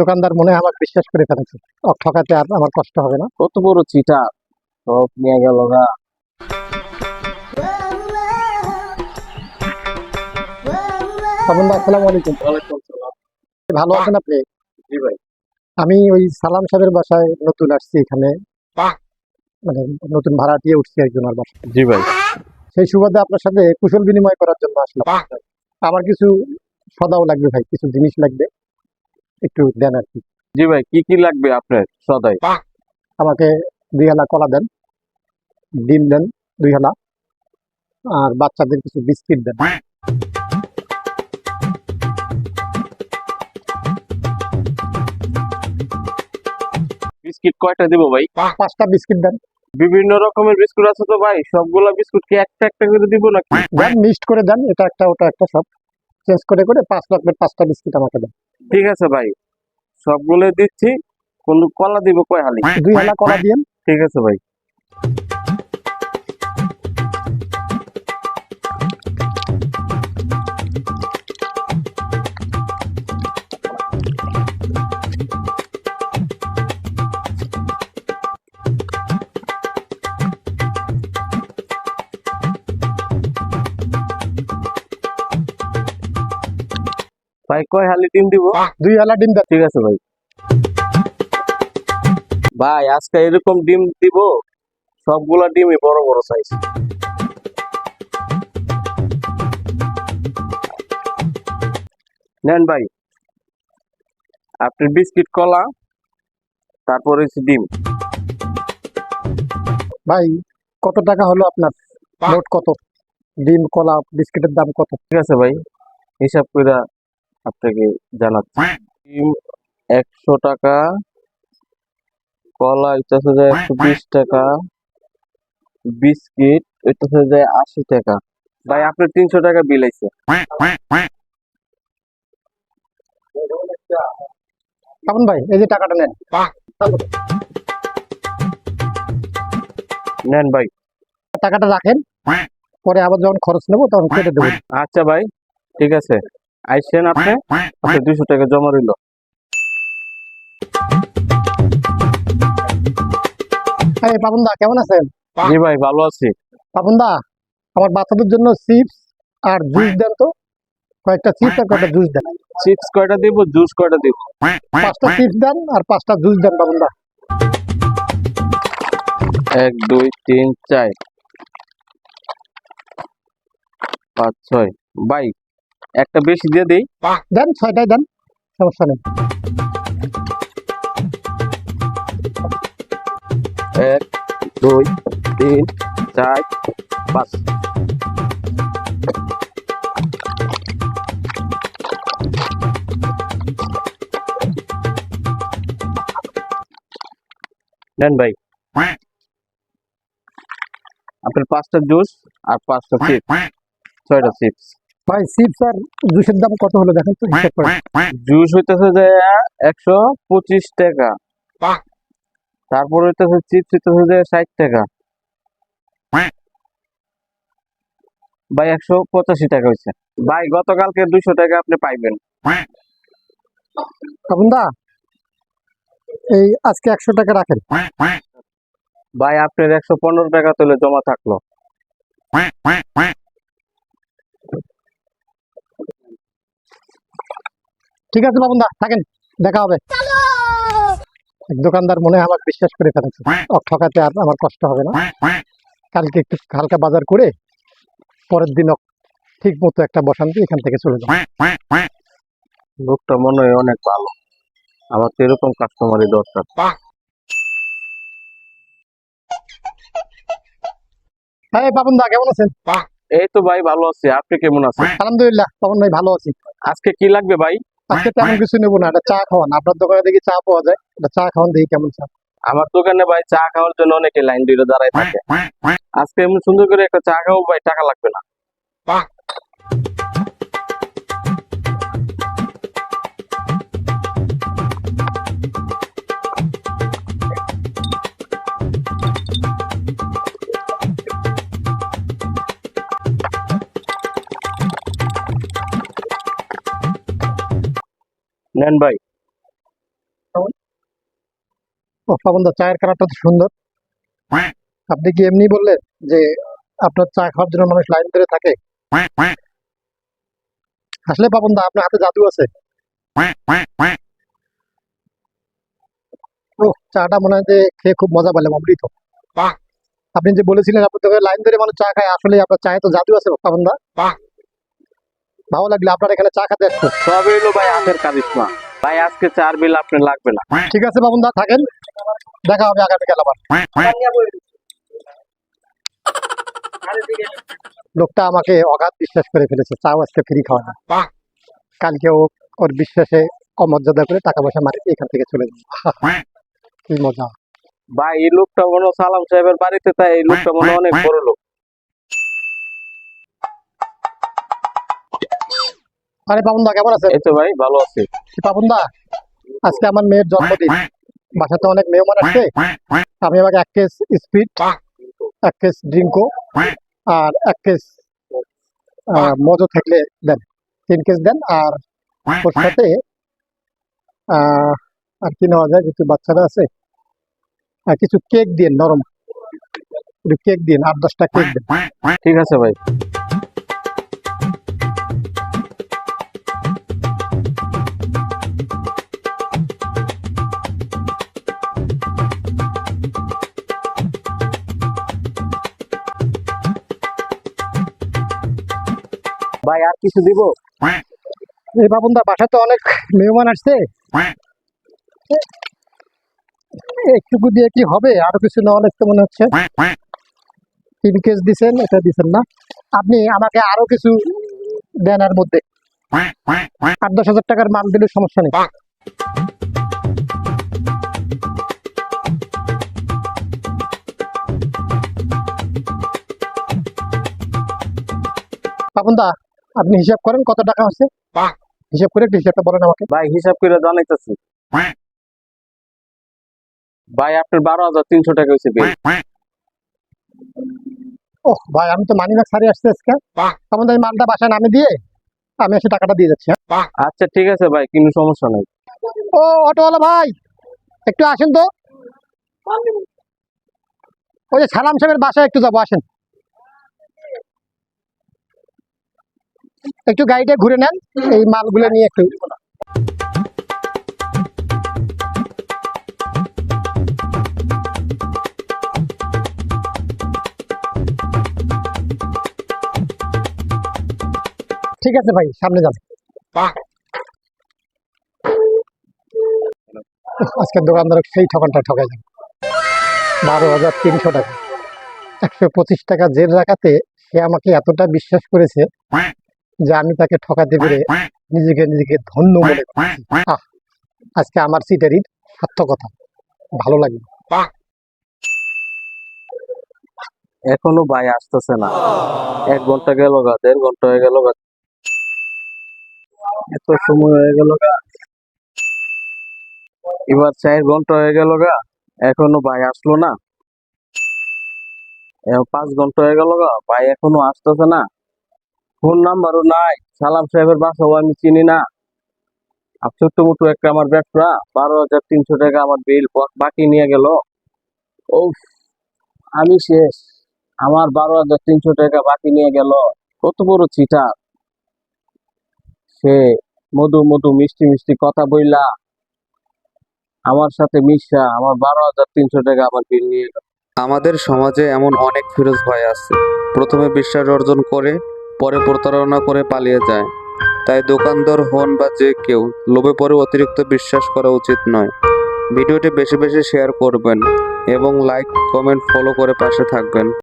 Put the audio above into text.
দোকানদার মনে হয় আমাকে বিশ্বাস করে ফেলেছে। ঠকাতে আর আমার কষ্ট হবে না। কত বড় চিটা সব নিয়ে গেল আসসালামু আলাইকুম। ভালো আছেন আপনি? জি ভাই। আমি ওই সালাম সাহেবের বাসায় নতুন আসছি এখানে। মানে নতুন ভাড়াটিয়ে উঠছি একজনের বাসায়। জি ভাই। সেই সুবাদে আপনার সাথে কুশল বিনিময় করার জন্য আসলাম। আমার কিছু সদাও লাগবে ভাই কিছু জিনিস লাগবে। একটু দেন আর কি। জি ভাই কি কি লাগবে আপনার সদাই? আমাকে দুই হালা কলা দেন ডিম দেন দুই হালা আর বাচ্চাদের কিছু বিস্কিট দেন। বিস্কিট কয়টা দিব ভাই? পাঁচটা বিস্কিট দেন। বিভিন্ন রকমের বিস্কুট আছে তো ভাই সবগুলা বিস্কুট কি একটা একটা করে দিব নাকি? মিক্সড করে দেন এটা একটা ওটা একটা সব। চেঞ্জ করে করে পাঁচ রকমের পাঁচটা বিস্কিট আমাকে দেন। ঠিক আছে ভাই। সবগুলো দিচ্ছি। কোন কলা দিব কয় হালি? দুই হালা কলা দিয়েন। ঠিক আছে ভাই। ভাই কয় হালি ডিম দিব? দুই হালা ডিম দেন ঠিক আছে ভাই। ভাই আজকে এরকম ডিম দিব সবগুলা ডিমই বড় বড় সাইজ নেন ভাই আপনার বিস্কিট কলা তারপর হচ্ছে ডিম। ভাই কত টাকা হলো আপনার? মোট কত? ডিম কলা বিস্কিটের দাম কত? ঠিক আছে ভাই হিসাব করে আপনাকে জানাচ্ছি ডিম একশো টাকা কলা হইতেছে যে একশো বিশ টাকা বিস্কিট হইতেছে যে আশি টাকা। ভাই আপনার তিনশো টাকা বিল আইছে। ভাই এই যে টাকাটা নেন। নেন ভাই। টাকাটা রাখেন পরে আবার যখন খরচ নেব তখন কেটে দেবো আচ্ছা ভাই ঠিক আছে। আইসেন আপনি? আপনি দুইশো টাকা জমা রইল। এই পাপন দা কেমন আছেন? জি ভাই ভালো আছি। পাপন দা আমার বাচ্চাদের জন্য চিপস আর জুস দেন তো। কয়েকটা চিপস আর কয়েকটা জুস দেন। চিপস কয়টা দিব জুস কয়টা দিব? পাঁচটা চিপস দেন আর পাঁচটা জুস দেন পাপন দা। এক দুই তিন চার পাঁচ ছয়। ভাই একটা বেশি দিয়ে দেই। দেন ছয়টাই দেন সমস্যা নেই। এক দুই তিন চার পাঁচ। নেন ভাই। আপনার পাঁচটা জুস আর পাঁচটা চিপস। ছয়টা চিপস। ভাই চিপস আর জুসের দাম কত হলো দেখেন তো হিসাব করে জুস হইতেছে যে একশো পঁচিশ টাকা। তারপর হইতেছে চিপস হইতেছে যে ষাট টাকা। ভাই একশো পঁচাশি টাকা হয়েছে ভাই গতকালকে দুইশো টাকা আপনি পাইবেন। দা এই আজকে একশো টাকা রাখেন। ভাই আপনার একশো পনেরো টাকা তুলে জমা থাকল। ঠিক আছে বাবন দা থাকেন দেখা হবে। এক দোকানদার মনে হয় আমাকে বিশ্বাস করে ফেলেছে। ঠকাতে আর আমার কষ্ট হবে না। কালকে একটু হালকা বাজার করে পরের দিন ঠিক মতো একটা বসান দিয়ে এখান থেকে চলে যাব লোকটা মনে হয় অনেক ভালো। আমার তো এরকম কাস্টমারই দরকার। হ্যাঁ বাবন দা কেমন আছেন? এই তো ভাই ভালো আছি। আপনি কেমন আছেন? আলহামদুলিল্লাহ বাবন ভাই ভালো আছি। আজকে কি লাগবে ভাই? আজকে তেমন কিছু নেব না একটা চা খাওয়ান। আপনার দোকানে দেখি চা পাওয়া যায় একটা চা খাওয়ান দেখি কেমন চা। আমার দোকানে ভাই চা খাওয়ার জন্য অনেকে লাইন দিয়ে দাঁড়ায় থাকে। আজকে এমন সুন্দর করে একটা চা খাওয়া ভাই টাকা লাগবে না। নেন ভাই। চায়ের কালারটা তো সুন্দর। আপনি কি এমনি বললেন যে আপনার চা খাওয়ার জন্য মানুষ লাইন ধরে থাকে? আসলে পাবনদা, আপনার হাতে জাদু আছে। চাটা মনে হয় যে খেয়ে খুব মজা পেলাম, অমৃত। আপনি যে বলেছিলেন আপনি লাইন ধরে মানুষ চা খায় আসলে আপনার চায়ে তো জাদু আছে, পাবনদা। ভালো লাগল আপনার এখানে চা খেতে আসছে সব হইল ভাই হাতের কারিশমা। ভাই আজকে চার বিল আপনার লাগবে না। ঠিক আছে বাবুন দা থাকেন। দেখা হবে আগামীকাল আবার। লোকটা আমাকে অগাধ বিশ্বাস করে ফেলেছে চাও আজকে ফ্রি খাওয়া না। কালকে ও ওর বিশ্বাসে অমর্যাদা করে টাকা পয়সা মারি এখান থেকে চলে যাবে। কি মজা। ভাই এই লোকটা মনে সালাম সাহেবের বাড়িতে তাই এই লোকটা মনে হয় অনেক বড় লোক। আরে বাবুন্দা কেমন আছে এই তো ভাই ভালো আছে। বাবুন্দা? আজকে আমার মেয়ের জন্মদিন। বাসাতে অনেক মেহমান আসছে। আমি আমাকে এক কেস স্পিড এক কেস ড্রিঙ্কো আর এক কেস মজো থাকলে দেন। তিন কেস দেন আর ওর সাথে আর কি নেওয়া যায় কিছু বাচ্চারা আছে আর কিছু কেক দিন নরম। একটু কেক দিন আট দশটা কেক দিন। ঠিক আছে ভাই। ভাই, আর কিছু দিব? এই বাবুন্দা বাসাতে অনেক মেহমান আসছে। একটুকু দিয়ে কি হবে? আরও কিছু নেওয়া লাগতে মনে হচ্ছে। তিন কেস দিছেন, এটা দিছেন না। আপনি আমাকে আরও কিছু দেন এর মধ্যে। আট দশ হাজার টাকার মাল দিলে সমস্যা নেই। পাপনদা আপনি হিসাব করেন কত টাকা হচ্ছে? হিসাব করে একটু হিসাবটা বলেন আমাকে। ভাই হিসাব করে জানাইতেছি। ভাই আপনার বারো হাজার তিনশো টাকা হয়েছে বিল ওহ ভাই আমি তো মানি সারি আসছে আজকে। পাপনদা এই মালটা বাসায় নামে দিয়ে আমি এসে টাকাটা দিয়ে যাচ্ছি হ্যাঁ? আচ্ছা ঠিক আছে ভাই কোনো সমস্যা নেই। ও অটোওয়ালা ভাই একটু আসেন তো। ওই যে সালাম সাহেবের বাসায় একটু যাব আসেন। একটু গাড়িটা ঘুরে নেন, এই মালগুলো নিয়ে একটু ঠিক আছে ভাই, সামনে যান। আজকের দোকানদার সেই ঠকানটা ঠকাই যাবে। বারো হাজার তিনশো টাকা। একশো পঁচিশ টাকা জেল রাখাতে সে আমাকে এতটা বিশ্বাস করেছে যে আমি তাকে ঠকাতে পেরে নিজেকে নিজেকে ধন্য মনে করছি। আজকে আমার সিটারির সার্থকতা। ভালো লাগে এখনও ভাই আসতেছে না। এক ঘণ্টা গেল গা, দেড় ঘণ্টা হয়ে গেল গা। এত সময় হয়ে গেল গা। এবার চার ঘণ্টা হয়ে গেল গা, এখনও ভাই আসলো না। পাঁচ ঘণ্টা হয়ে গেল গা, ভাই এখনও আসতেছে না। ফোন নাম্বারও নাই, সালাম সাহেবের বাসাও আমি চিনি না। আর ছোট্ট মোটো একটা আমার ব্যবসা, বারো হাজার তিনশো টাকা আমার বিল বাকি নিয়ে গেল। ও আমি শেষ। আমার বারো হাজার তিনশো টাকা বাকি নিয়ে গেল। কত বড় চিটার সে মধু মধু মিষ্টি মিষ্টি কথা বইলা আমার সাথে মিশা আমার বারো হাজার তিনশো টাকা আমার বিল নিয়ে গেল। আমাদের সমাজে এমন অনেক ফিরোজ ভাই আছে। প্রথমে বিশ্বাস অর্জন করে পরে প্রতারণা করে পালিয়ে যায়। তাই দোকানদার হন বা যে কেউ, লোভে পরে অতিরিক্ত বিশ্বাস করা উচিত নয়। ভিডিওটি বেশি বেশি শেয়ার করবেন এবং লাইক, কমেন্ট, ফলো করে পাশে থাকবেন।